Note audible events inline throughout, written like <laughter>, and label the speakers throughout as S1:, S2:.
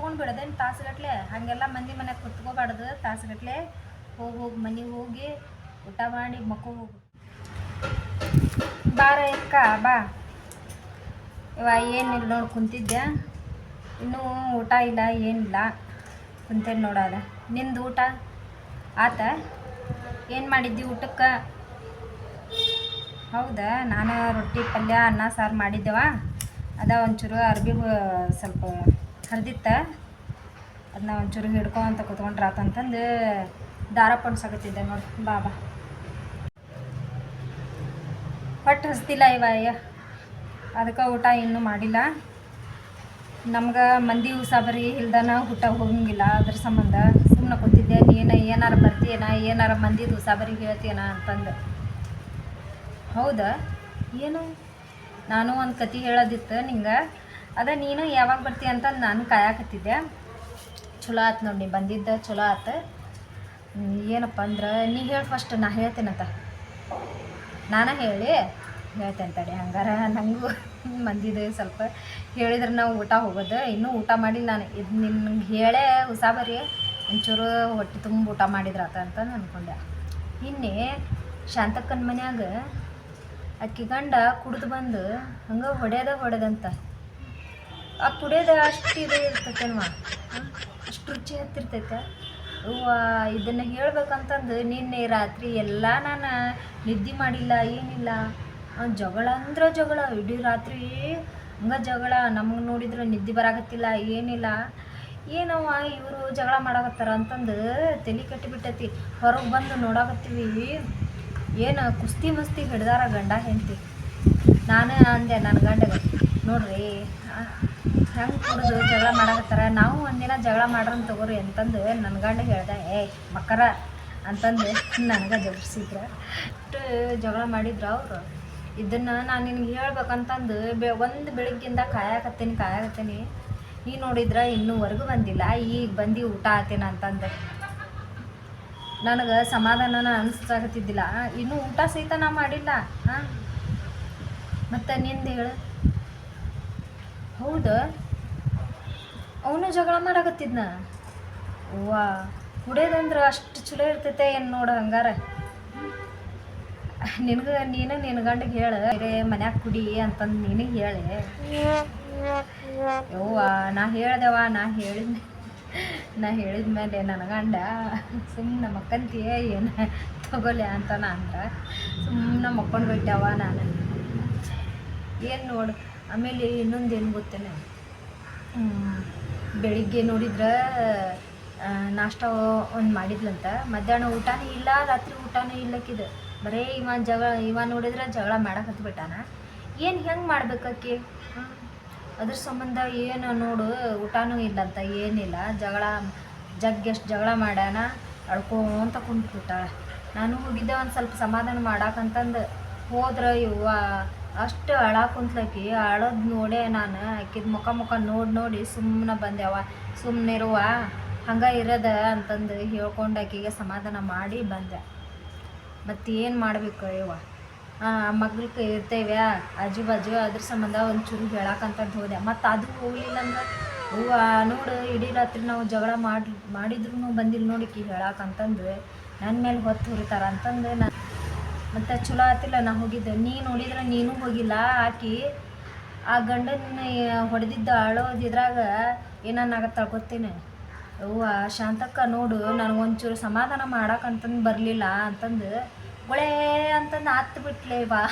S1: ಕುತ್ಕೊಂಡು ಬಿಡೋದೇನು ತಾಸುಗಟ್ಲೆ? ಹಾಗೆಲ್ಲ ಮಂದಿ ಮನೆಗೆ ಕುತ್ಕೋಬಾರ್ದು. ತಾಸುಗಟ್ಲೆ ಹೋಗಿ ಹೋಗಿ ಮನೆಗೆ ಹೋಗಿ ಊಟ ಮಾಡಿ ಮಕ್ಕಳು ಹೋಗು. ಬಾರ ಎಕ್ಕ, ಬಾ. ಇವ ಏನಿಲ್ಲ ನೋಡಿ ಕುಂತಿದ್ದೆ. ಇನ್ನೂ ಊಟ ಇಲ್ಲ ಏನಿಲ್ಲ ಕುಂತೇನೆ ನೋಡೋದ ನಿಂದು ಊಟ? ಆತ? ಏನು ಮಾಡಿದ್ದಿ ಊಟಕ್ಕೆ? ಹೌದಾ? ನಾನು ರೊಟ್ಟಿ ಪಲ್ಯ, ಅನ್ನ ಸಾರು ಮಾಡಿದ್ದೆವ? ಅದ ಒಂಚೂರು ಅರ್ಬಿ ಸ್ವಲ್ಪ ಹರಿದಿತ್ತ ಅದನ್ನ ಒಂಚೂರು ಹಿಡ್ಕೊಂತ ಕುತ್ಕೊಂಡ್ರೆ ಆತಂತಂದು ದಾರ ಪಡ್ಸಾಕತ್ತಿದ್ದೆ ನೋಡಿ ಬಾಬಾ ಬಾ. ಹೊಟ್ಟೆ ಹಸ್ತಿಲ್ಲ ಇವ ಅಯ್ಯ ಅದಕ್ಕೆ ಊಟ ಇನ್ನೂ ಮಾಡಿಲ್ಲ. ನಮ್ಗೆ ಮಂದಿ ಉಸಾಬರಿ ಇಲ್ದನ ಊಟ ಹೋಗಂಗಿಲ್ಲ, ಅದ್ರ ಸಂಬಂಧ ಸುಮ್ಮನೆ ಕೂತಿದ್ದೆ. ನೀನು ಏನಾರು ಬರ್ತೀಯನ, ಏನಾರ ಹೂಸ ಉಸಾಬರಿ ಹೇಳ್ತೀಯನ ಅಂತಂದು. ಹೌದಾ? ಏನು? ನಾನು ಒಂದು ಕತೆ ಹೇಳೋದಿತ್ತು ನಿಂಗೆ. ಅದ ನೀನು ಯಾವಾಗ ಬರ್ತೀಯ ಅಂತ ನಾನು ಕಾಯಕತ್ತಿದ್ದೆ ಚಲೋ ಆತು ನೋಡಿ ಬಂದಿದ್ದ ಚಲೋ ಆತು. ಏನಪ್ಪ ಅಂದ್ರೆ ನೀ ಹೇಳಿ ಫಸ್ಟ್ ನಾ ಹೇಳ್ತೇನಂತ. ನಾನು ಹೇಳಿ, ಹೇಳ್ತೇನೆ ತಡಿ ಹಂಗಾರ ನನಗೂ <laughs> ಮಂದಿದೆ ಸ್ವಲ್ಪ ಹೇಳಿದ್ರೆ ನಾವು ಊಟ ಹೋಗೋದು. ಇನ್ನೂ ಊಟ ಮಾಡಿಲ್ಲ ನಾನು. ಇದು ನಿನ್ಗೆ ಹೇಳೇ ಉಸಾಬರಿ ಒಂಚೂರು ಹೊಟ್ಟೆ ತುಂಬ ಊಟ ಮಾಡಿದ್ರೆ ಆತ ಅಂತ ಅಂದ್ಕೊಂಡೆ ಇನ್ನೇ ಶಾಂತಕ್ಕನ ಮನ್ಯಾಗ ಅಕ್ಕಿ ಗಂಡ ಕುಡಿದು ಬಂದು ಹಂಗೆ ಹೊಡೆದ ಹೊಡೆದಂತ ಆ ಕುಡಿಯೋದು ಅಷ್ಟು ಇದು ಇರ್ತೈತೇನ್ವ ಅಷ್ಟು ರುಚಿ ಹತ್ತಿರ್ತೈತೆ. ಅವ್ವ ಇದನ್ನು ಹೇಳ್ಬೇಕಂತಂದು ನಿನ್ನೆ ರಾತ್ರಿ ಎಲ್ಲ ನಾನು ನಿದ್ದೆ ಮಾಡಿಲ್ಲ, ಏನಿಲ್ಲ. ಜಗಳ ಅಂದ್ರೆ ಜಗಳ, ಇಡೀ ರಾತ್ರಿ ಹಂಗೆ ಜಗಳ. ನಮಗೆ ನೋಡಿದ್ರೆ ನಿದ್ದೆ ಬರಾಕತ್ತಿಲ್ಲ, ಏನಿಲ್ಲ. ಏನವ್ವ ಇವರು ಜಗಳ ಮಾಡಾಕತ್ತಾರ ಅಂತಂದು ತಲೆ ಕಟ್ಟಿಬಿಟ್ಟೈತಿ. ಹೊರಗೆ ಬಂದು ನೋಡಾಕತ್ತೀವಿ. ಏನು ಕುಸ್ತಿ ಮಸ್ತಿ ಹಿಡ್ದಾರ ಗಂಡ ಹೆಂಡತಿ. ನಾನು ಅಂದೆ ನನ್ನ ಗಂಡಗೆ, ನೋಡ್ರಿ. ಹೆಂಗೆ ಕುಡಿದು ಜಗಳ ಮಾಡಾಕತ್ತಾರ. ನಾವು ಒಂದಿನ ಜಗಳ ಮಾಡ್ರನ್ ತಗೋರಿ ಅಂತಂದು ನನ್ನ ಗಂಡ ಹೇಳ್ದೆ, ಏ ಮಕ್ಕರ, ಅಂತಂದು ನನಗೆ ಜಗಿಸಿದ್ರ ಅಷ್ಟು ಜಗಳ ಮಾಡಿದ್ರು ಅವರು. ಇದನ್ನು ನಾನು ನಿನಗೆ ಹೇಳ್ಬೇಕಂತಂದು ಬೆ, ಒಂದು ಬೆಳಿಗ್ಗಿಂದ ಕಾಯಕತ್ತೀನಿ ಕಾಯಕತ್ತೀನಿ. ಈ ನೋಡಿದ್ರೆ ಇನ್ನೂವರೆಗೂ ಬಂದಿಲ್ಲ, ಈಗ ಬಂದು ಊಟ ಆತೇನ ಅಂತಂದು. ನನಗೆ ಸಮಾಧಾನನ ಅನಿಸ್ತಾಗತ್ತಿದ್ದಿಲ್ಲ ಇನ್ನೂ ಊಟ ಸಹಿತ ನಾ ಮಾಡಿಲ್ಲ, ಹಾಂ. ಮತ್ತು ನಿಂದು ಹೇಳು. ಹೌದು. ಅವನು ಜಗಳ ಮಾಡಾಕತ್ತಿದ್ನ. ಓವಾ ಕುಡಿಯೋದಂದ್ರೆ ಅಷ್ಟು ಚಲೋ ಇರ್ತೈತೆ ಏನು ನೋಡು ಹಂಗಾರ. ನಿನಗೆ, ನೀನು ನಿನ್ನ ಗಂಡಿಗೆ ಹೇಳ, ಬೇರೆ ಮನ್ಯಾಗ ಕುಡಿ ಅಂತಂದು ನಿನಗೆ ಹೇಳಿ. ಯವ್ವ, ನಾ ಹೇಳ್ದೆವ ನಾ ಹೇಳಿದ ನಾ ಹೇಳಿದ ಮೇಲೆ ನನ್ನ ಗಂಡ ಸುಮ್ಮನೆ ಮಕ್ಕಂತೀಯ ಏನು ತಗೊಲೆ ಅಂತ ಅಂದ್ರೆ ಸುಮ್ಮನೆ ಮಕ್ಕೊಂಡು ಬಿಟ್ಟವ ನಾನು. ಏನು ನೋಡು, ಆಮೇಲೆ ಇನ್ನೊಂದು ಏನು ಗೊತ್ತೇನೆ? ಬೆಳಿಗ್ಗೆ ನೋಡಿದ್ರೆ ನಾಷ್ಟ ಒಂದು ಮಾಡಿದ್ಲಂತ. ಮಧ್ಯಾಹ್ನ ಊಟನೇ ಇಲ್ಲ, ರಾತ್ರಿ ಊಟನೇ ಇಲ್ಲಕ್ಕಿದೆ. ಬರೀ ಇವ ಜಗಳ ಇವ ನೋಡಿದ್ರೆ ಜಗಳ ಮಾಡಕ್ಕೆ ಹತ್ಬಿಟ್ಟಾನ. ಏನು ಹೆಂಗೆ ಮಾಡ್ಬೇಕಕ್ಕೆ? ಅದ್ರ ಸಂಬಂಧ ಏನು ನೋಡು, ಊಟನೂ ಇಲ್ಲಂತ, ಏನಿಲ್ಲ. ಜಗಳ ಜಗ್ಗೆಷ್ಟು ಜಗಳ ಮಾಡ್ಯಾನ, ಅಳ್ಕೊಂತ ಕುಂತ್ಬಿಟ್ಟಾಳ. ನಾನು ಹೋಗಿದ್ದೆ ಒಂದು ಸ್ವಲ್ಪ ಸಮಾಧಾನ ಮಾಡಾಕಂತಂದು. ಹೋದ್ರೆ ಇವ್ವ ಅಷ್ಟು ಅಳ ಕುಂತ್ಲಕಿ, ಅಳೋದು ನೋಡೇ ನಾನು ಆಕಿದ ಮುಖ ಮುಖ ನೋಡಿ ನೋಡಿ ಸುಮ್ಮನೆ ಬಂದೆವ ಸುಮ್ಮನೆ ಇರುವ ಹಂಗೆ ಇರದ ಅಂತಂದು ಹೇಳ್ಕೊಂಡು ಆಕಿಗೆ ಸಮಾಧಾನ ಮಾಡಿ ಬಂದೆ. ಮತ್ತು ಏನು ಮಾಡಬೇಕು ಇವ ಮಗ್ಳಿಗೆ ಇರ್ತೇವೆ ಆಜು ಬಾಜು, ಅದ್ರ ಸಂಬಂಧ ಒಂಚೂರು ಹೇಳಕ್ಕಂತಂದು ಹೋದೆ. ಮತ್ತು ಅದು ಹೋಗ್ಲಿಲ್ಲ ಅಂದ್ರೆ ಹೂವ ನೋಡು, ಇಡೀ ರಾತ್ರಿ ನಾವು ಜಗಳ ಮಾಡಿ ಮಾಡಿದ್ರು ಬಂದಿಲ್ಲ ನೋಡಿಕಿ ಹೇಳಕ್ಕಂತಂದು ನನ್ನ ಮೇಲೆ ಹೊತ್ತು ಹುರಿತಾರ ಅಂತಂದು ನಾನು ಮತ್ತು ಚಲೋ ಆತಿಲ್ಲ, ನಾ ಹೋಗಿದ್ದೆ. ನೀನು ನೋಡಿದ್ರೆ ನೀನು ಹೋಗಿಲ್ಲ, ಆಕಿ ಆ ಗಂಡನ ಹೊಡೆದಿದ್ದ ಅಳೋದಿದ್ರಾಗ ಆಗತ್ತ ಗೊತ್ತೇನೆ? ಅವ್ವ ಶಾಂತಕ್ಕ ನೋಡು ನನಗೊಂಚೂರು ಸಮಾಧಾನ ಮಾಡಕ್ಕಂತಂದು ಬರಲಿಲ್ಲ ಅಂತಂದು ಒಳೆ ಅಂತಂದು ಹತ್ತು ಬಿಟ್ಲೆ ಬಾ.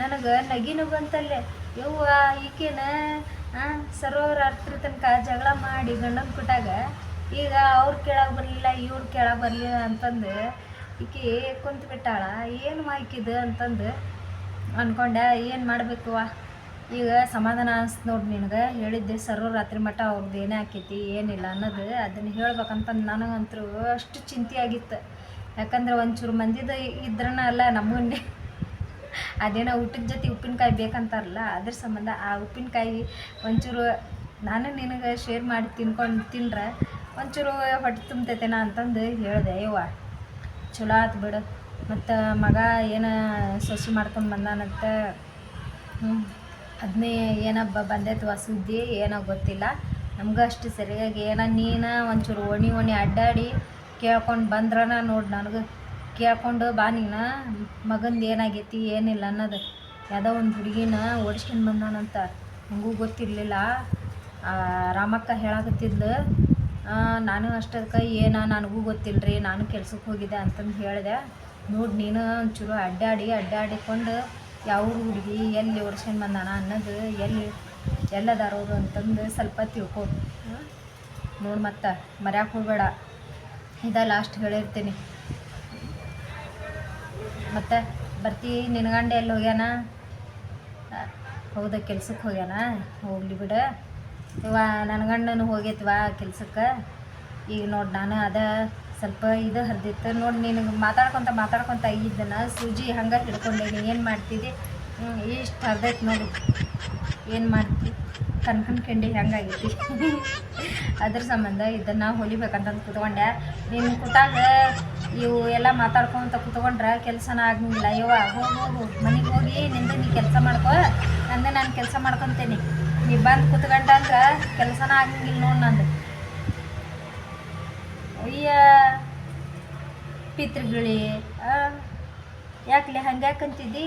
S1: ನನಗೆ ನಗಿನೂ ಬಂತಲ್ಲೇ ಯವ್ವ, ಈಕೇನ ಸರೋವರ ಹತ್ರ ತನಕ ಜಗಳ ಮಾಡಿ ಗಂಡನ ಕುಟಾಗ ಈಗ ಅವ್ರು ಕೇಳಕ್ಕೆ ಬರಲಿಲ್ಲ, ಇವ್ರು ಕೇಳಕ್ಕೆ ಬರಲಿಲ್ಲ ಅಂತಂದು ಈಕಿ ಕುಂತು ಬಿಟ್ಟಾಳ ಏನು ಮಾಯ್ಕಿದು ಅಂತಂದು ಅಂದ್ಕೊಂಡೆ ಏನು ಮಾಡಬೇಕು ಈಗ ಸಮಾಧಾನ ಅನ್ಸ್ತು ನೋಡಿ ನಿನಗೆ, ಹೇಳಿದ್ದೆ ಸರ್ವ ರಾತ್ರಿ ಮಟ್ಟ ಅವ್ರದ್ದು ಏನೇ ಆಕೈತಿ, ಏನಿಲ್ಲ ಅನ್ನೋದು, ಅದನ್ನು ಹೇಳ್ಬೇಕಂತಂದು ನನಗಂತೂ ಅಷ್ಟು ಚಿಂತೆ ಆಗಿತ್ತು ಯಾಕಂದ್ರೆ ಒಂಚೂರು ಮಂದಿದ ಇದ್ರನ ಅಲ್ಲ, ನಮ್ಮನ್ನೇ. ಅದೇನೋ ಊಟದ ಜೊತೆ ಉಪ್ಪಿನಕಾಯಿ ಬೇಕಂತಾರಲ್ಲ, ಅದ್ರ ಸಂಬಂಧ ಆ ಉಪ್ಪಿನಕಾಯಿ ಒಂಚೂರು ನಾನು ನಿನಗೆ ಶೇರ್ ಮಾಡಿ ತಿನ್ಕೊಂಡು ತಿಂದ್ರೆ, ಒಂಚೂರು ಹೊಟ್ಟೆ ತುಂಬ್ತೈತೇನ ಅಂತಂದು ಹೇಳಿದೆ, ಯವ್ವ ಚಲೋ ಆತು ಬಿಡು. ಮತ್ತು ಮಗ ಏನು ಸೊಸಿ ಮಾಡ್ಕೊಂಡು ಬಂದಾನಂತ ಅದನ್ನೇ ಏನೋ ಬಂದೈತವ ಸುದ್ದಿ ಏನೋ ಗೊತ್ತಿಲ್ಲ. ನಮ್ಗೆ ಅಷ್ಟು ಸರಿಯಾಗಿ ಏನ ನೀನು ಒಂಚೂರು ಓಣಿ ಓಣಿ ಅಡ್ಡಾಡಿ ಕೇಳ್ಕೊಂಡು ಬಂದ್ರನ ನೋಡಿ ನನಗೆ. ಕೇಳ್ಕೊಂಡು ಬಾ ನೀನು, ಮಗಂದು ಏನಾಗೈತಿ ಏನಿಲ್ಲ ಅನ್ನೋದು. ಯಾವುದೋ ಒಂದು ಹುಡುಗಿನ ಓಡಿಸ್ಕೊಂಡು ಬಂದಾನಂತ. ನನಗೂ ಗೊತ್ತಿರಲಿಲ್ಲ. ರಾಮಕ್ಕ ಹೇಳಕತ್ತಿದ್ಲು ನಾನು ಅಷ್ಟಕ್ಕೆ ಏನ ನನಗೂ ಗೊತ್ತಿಲ್ಲರಿ ನಾನು ಕೆಲ್ಸಕ್ಕೆ ಹೋಗಿದ್ದೆ ಅಂತಂದು ಹೇಳಿದೆ. ನೋಡಿ ನೀನು ಒಂಚೂರು ಅಡ್ಡಾಡಿ, ಅಡ್ಡಾಡಿಕೊಂಡು ಯಾವ ಹುಡುಗಿ ಎಲ್ಲಿ ಓಡಿಸ್ಕೊಂಡು ಬಂದಾನ ಅನ್ನೋದು ಎಲ್ಲಿ, ಎಲ್ಲದಾರ ಅವರು ಅಂತಂದು ಸ್ವಲ್ಪ ತಿಳ್ಕೊ. ನೋಡಿ ಮತ್ತೆ, ಮರ್ಯಾಕೆ ಹೋಗಬೇಡ. ಇದ ಲಾಸ್ಟ್ ಹೇಳಿರ್ತೀನಿ. ಮತ್ತೆ, ಬರ್ತಿ ನಿನ್ ಗಂಡ ಎಲ್ಲಿ ಹೋಗ್ಯಾನ? ಹೌದಾ ಕೆಲ್ಸಕ್ಕೆ ಹೋಗ್ಯಾನ? ಹೋಗ್ಲಿ ಬಿಡ. ಇವ ನನ್ನ ಗಂಡನು ವಾ ಕೆಲ್ಸಕ್ಕೆ. ಈಗ ನೋಡಿ ನಾನು ಅದ ಸ್ವಲ್ಪ ಇದು ಹರಿದಿತ್ತು. ನೋಡಿ ನಿನಗೆ ಮಾತಾಡ್ಕೊತ ಮಾತಾಡ್ಕೊತ ಇದ್ದನ ಸೂಜಿ ಹಂಗೆ ಹಿಡ್ಕೊಂಡೇನಿ ಏನು ಮಾಡ್ತಿದ್ದೆ ಇಷ್ಟು ಹರಿದೈತೆ ನೋಡಿ. ಏನು ಮಾಡ್ತಿ? ಕನ್ಕನ್ ಕೆಂಡಿ ಹೆಂಗಾಗೈತಿ <laughs> ಅದ್ರ ಸಂಬಂಧ ಇದನ್ನು ಹೊಲಿಬೇಕಂತಂದು ಕುತ್ಕೊಂಡೆ. ನೀನು ಕೂತಾಗ ಇವು ಎಲ್ಲ ಮಾತಾಡ್ಕೊತ ಕುತ್ಕೊಂಡ್ರೆ ಕೆಲಸನ ಆಗಂಗಿಲ್ಲ ಯವ್ವ ಹೋಗಿ ಹೋಗು, ಮನೆಗೆ ಹೋಗಿ ನಿಂದು ನೀ ಕೆಲಸ ಮಾಡ್ಕೋ. ನಂದು ನಾನು ಕೆಲಸ ಮಾಡ್ಕೊತೀನಿ. ನೀ ಬಂದು ಕುತ್ಕೊಂಡ ಅಂದ್ರೆ ಕೆಲಸನ ಆಗಂಗಿಲ್ಲ ನೋಡಿ ನಂದು. ಅಯ್ಯ, ಪಿತೃಗಿಳಿ ಯಾಕಲೆ ಹಂಗ್ಯಾಕಂತಿದ್ದಿ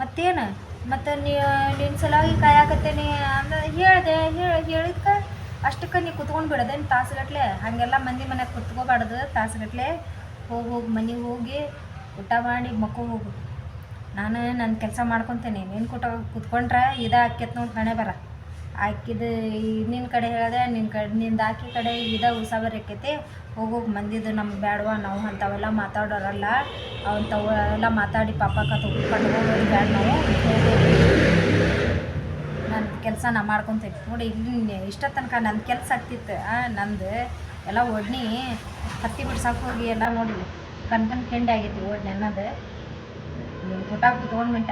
S1: ಮತ್ತೇನು? ಮತ್ತು ನೀ ನಿನ್ನ ಸಲುವಾಗಿ ಕಾಯಕತ್ತೇನಿ ಅಂದ್ರೆ ಹೇಳಿದೆ, ಹೇಳಿ, ಹೇಳಿದ್ಕ? ಅಷ್ಟಕ್ಕೆ ನೀ ಕುತ್ಕೊಂಡು ಬಿಡೋದೇನು ತಾಸುಗಟ್ಲೆ? ಹಾಗೆಲ್ಲ ಮಂದಿ ಮನೆಗೆ ಕುತ್ಕೋಬಾರ್ದು ತಾಸುಗಟ್ಲೆ. ಹೋಗಿ ಹೋಗಿ, ಮನೆಗೆ ಹೋಗಿ ಊಟ ಮಾಡಿ ಮಕ್ಕೋ ಹೋಗು. ನಾನು ನನ್ನ ಕೆಲಸ ಮಾಡ್ಕೊತೇನೆ. ನೀನು ಕುಟ ಕುತ್ಕೊಂಡ್ರೆ ಇದು ಆಕ್ಯತ್ ನೋಡಿ ಹಣೆ ಬರ. ಆಕಿದು ನಿನ್ನ ಕಡೆ ಹೇಳಿದೆ ನಿನ್ನ ಕಡೆ, ನಿಂದು ಆಕಿ ಕಡೆ ಇದು ಉಸಾಬರಿ ಆಕೈತಿ ಹೋಗೋಗಿ ಮಂದಿದು ನಮ್ಗೆ ಬೇಡವ ನಾವು ಅಂಥವೆಲ್ಲ ಮಾತಾಡೋರಲ್ಲ. ಅಂಥವೆಲ್ಲ ಮಾತಾಡಿ ಪಾಪ ಕತ್ ಕಟ್ಕೊಂಡು ಹೋಗೋದು ಬೇಡ ನಾವು. ನನ್ನ ಕೆಲಸ ನಾ ಮಾಡ್ಕೊತೀನಿ. ನೋಡಿ ಇಲ್ಲಿ ಇಷ್ಟ ತನಕ ನನ್ನ ಕೆಲಸ ಆಗ್ತಿತ್ತು ನಂದು ಎಲ್ಲ ಒಡ್ನಿ ಹತ್ತಿ ಬಿಡ್ಸಕ್ಕೆ ಹೋಗಿ ಎಲ್ಲ ನೋಡಿ ಕಣ್ ಕಣ್ ಕೆಂಡೆ ಆಗೈತಿ ಒಡ್ನೆ ಅನ್ನೋದು. ನೀನು ಊಟ ಕುತ್ಕೊಂಡು ಮಿಂಟ